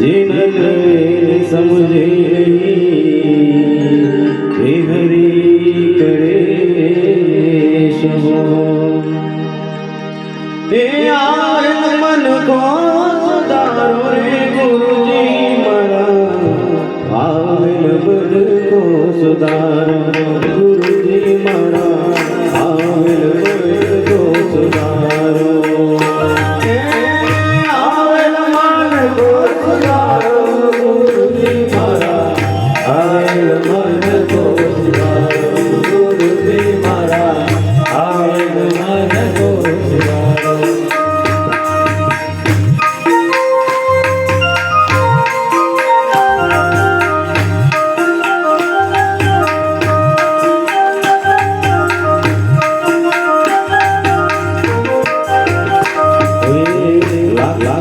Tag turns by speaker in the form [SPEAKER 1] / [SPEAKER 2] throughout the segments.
[SPEAKER 1] जिन्हें समझे नहीं हरी करे ए यार मन को सुधारो रे गुरु जी मरा आवन मन को सुधारो गुरु जी मरा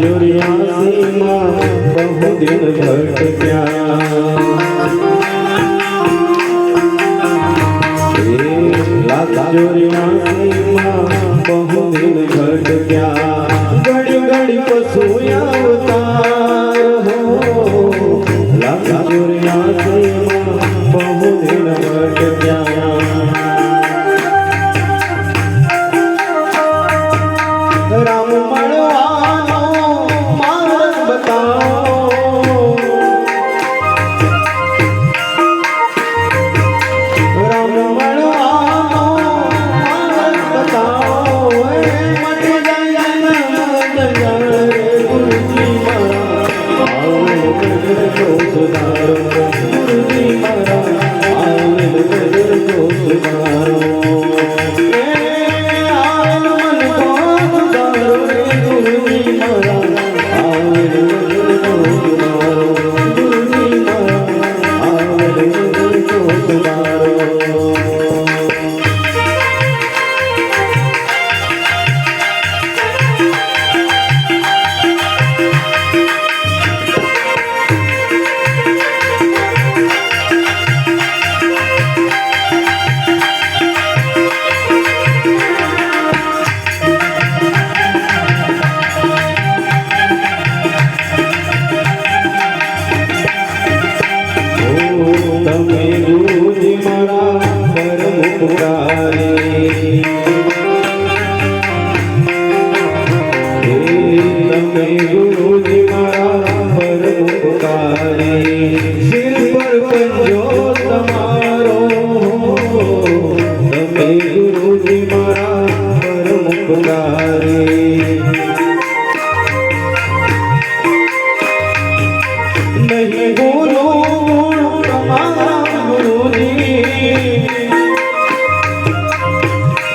[SPEAKER 1] દુર્યાસીમાં બહુ દિન ભટક્યા દુર્યાસીમાં બહુ દિન ભટક્યા ઘડી ઘડી પશુયા তোমার